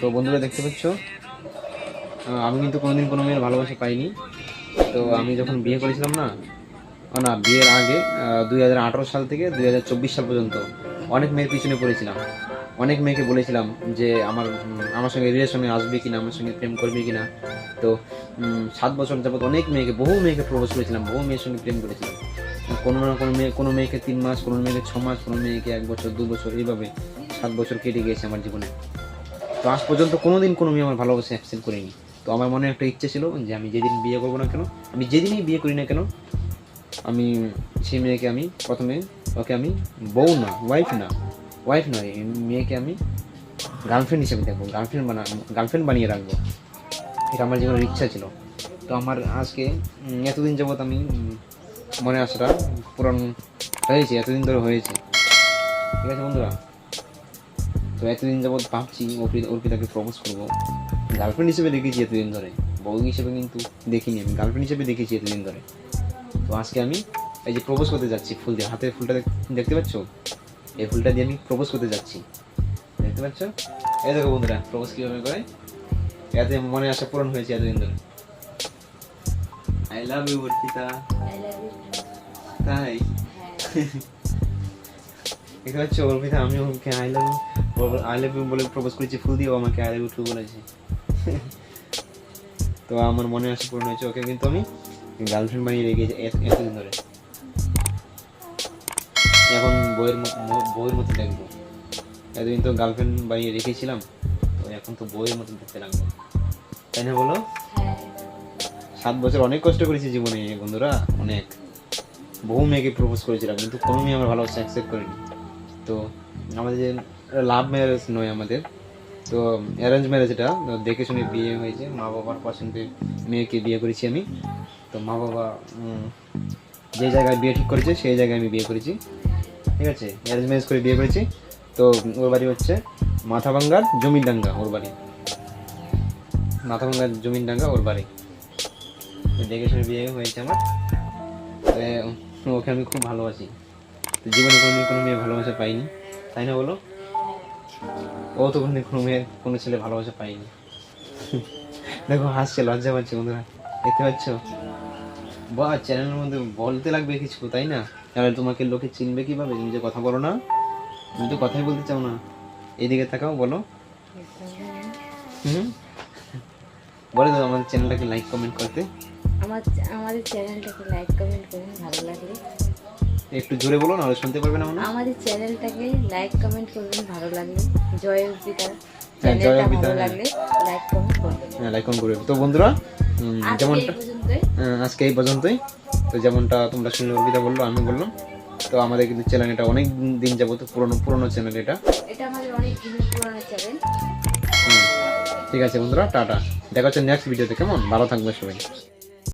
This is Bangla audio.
তো বন্ধুরা দেখতে পাচ্ছ? আমি কিন্তু কোনোদিন কোনো মেয়ের ভালোবাসা পাইনি। তো আমি যখন বিয়ে করেছিলাম না না, বিয়ের আগে দুই হাজার আঠারো সাল থেকে দুই হাজার চব্বিশ সাল পর্যন্ত অনেক মেয়ের পিছনে পড়েছিলাম। অনেক মেয়েকে বলেছিলাম যে আমার আমার সঙ্গে রিলেশনে আসবে কিনা, আমার সঙ্গে প্রেম করবে কিনা। তো সাত বছর যাবত অনেক মেয়েকে, বহু মেয়েকে প্রপোজ করেছিলাম, বহু মেয়ের সঙ্গে প্রেম করেছিলাম। কোনো না কোনো মেয়ে, কোনো মেয়েকে তিন মাস, কোনো মেয়েকে ছ মাস, কোনো মেয়েকে এক বছর, দু বছর, এইভাবে সাত বছর কেটে গিয়েছে আমার জীবনে। তো আজ পর্যন্ত কোনোদিন কোনো মেয়ে আমার ভালোবাসা অ্যাকসেপ্ট করিনি। তো আমার মনে একটা ইচ্ছে ছিল যে আমি যেদিন বিয়ে করব না কেন, আমি যেদিনই বিয়ে করি না কেন, আমি সেই মেয়েকে আমি প্রথমে ওকে আমি বউ না ওয়াইফ না ওয়াইফ নয় মেয়েকে আমি গার্লফ্রেন্ড হিসেবে দেখব গার্লফ্রেন্ড বানা গার্লফ্রেন্ড বানিয়ে রাখব। এটা আমার জীবনের ইচ্ছা ছিল। তো আমার আজকে এতদিন যাবৎ আমি মনে আসাটা পূরণ হয়েছে, এতদিন ধরে হয়েছে। ঠিক আছে বন্ধুরা? তো এতদিন যাবৎ ভাবছি অর্পি- অর্পিতাকে প্রপোজ করব। গার্লফ্রেন্ড হিসেবে দেখেছি এতদিন ধরে। বউ হিসেবে কিন্তু দেখিনি আমি গার্লফ্রেন্ড হিসেবে দেখেছি এতদিন ধরে। তো আজকে আমি এই যে প্রপোজ করতে যাচ্ছি ফুল দিয়ে হাতের ফুলটা দেখতে পাচ্ছ? এই ফুলটা দিয়ে আমি প্রপোজ করতে যাচ্ছি। দেখতে পাচ্ছ? এই দেখো বন্ধুরা প্রপোজ কীভাবে করে? এতে মনে আশা পূরণ হয়েছে এতদিন ধরে। I love you Arpita. তাই? দেখতে পাচ্ছ অর্পিতা? আমি ওকে I love you I love you বলে প্রপোজ ফুল আমাকে আই লাভ ইউ টু বলেছে। তো আমার মনে হয়েছে, ওকে কিন্তু আমি গার্লফ্রেন্ড বানিয়ে রেখেছি এতদিন ধরে। এখন বইয়ের বইয়ের মতো দেখব। এতদিন তো গার্লফ্রেন্ড বানিয়ে রেখেছিলাম, তো এখন তো বইয়ের মতো দেখতে তাই না বলো? সাত বছর অনেক কষ্ট করেছি জীবনে বন্ধুরা, অনেক। বহু মেয়েকে প্রপোজ করেছিলাম, কিন্তু কোনো মেয়ে আমার ভালোবাসা অ্যাকসেপ্ট তো আমাদের যে লাভ ম্যারেজ নয় আমাদের। তো অ্যারেঞ্জ ম্যারেজ এটা। দেখে শুনে বিয়ে হয়েছে। মা বাবার পছন্দের মেয়েকে বিয়ে করেছি আমি। তো, মা বাবা যে জায়গায় বিয়ে ঠিক করেছে, সেই জায়গায় আমি বিয়ে করেছি। ঠিক আছে? অ্যারেঞ্জ ম্যারেজ করে বিয়ে করেছি। তো, ওর বাড়ি হচ্ছে মাথাভাঙ্গার জমিনডাঙ্গা, ওর বাড়ি। মাথাভাঙ্গার জমিনডাঙ্গা, ওর বাড়ি। দেখে শুনে বিয়ে হয়েছে আমার। ওকে আমি খুব ভালোবাসি। জীবনে কোনোদিন কোনো মেয়ে ভালোবাসা পাইনি। তাই না বলো? ও তো কোনোদিন কোনো মেয়ে, কোনো ছেলে ভালোবাসা পাইনি দেখো, হাসছে, লজ্জা পাচ্ছে বন্ধুরা। দেখতে পাচ্ছ? বা চ্যানেলের মধ্যে বলতে লাগবে কিছু, তাই না? তাহলে তোমাকে লোকে চিনবে কীভাবে? তুমি যে কথা বলো না, তুমি তো কথাই বলতে চাও না। এইদিকে তাকাও, বলো। হুম? বলে দাও, আমাদের চ্যানেলটাকে লাইক কমেন্ট করতে। আমার, আমাদের চ্যানেলটাকে লাইক কমেন্ট করুন, ভালো লাগলে। একটু জোরে বলো না শুনতে পারবে না মনে আমাদের চ্যানেলটাকে লাইক কমেন্ট করবেন ভালো লাগলে। জয় অর্পিতা। হ্যাঁ, জয় চ্যানেলটা অর্পিতা, ভালো হ্যাঁ। লাগলে লাইক কমেন্ট করবেন। হ্যাঁ লাইক কমেন্ট করবে তো বন্ধুরা যেমনটা এই পর্যন্তই। আজকে এই পর্যন্তই। তো যেমনটা তোমরা শুনলে অর্পিতা বলল আমি বললাম। তো আমাদের কিন্তু চ্যানেল এটা অনেক দিন যাবত পুরনো পুরনো চ্যানেল এটা। এটা আমাদের অনেক দিনের পুরনো চ্যানেল। ঠিক আছে বন্ধুরা টাটা। দেখা হচ্ছে নেক্সট ভিডিওতে কেমন? ভালো থাকবে সবাই।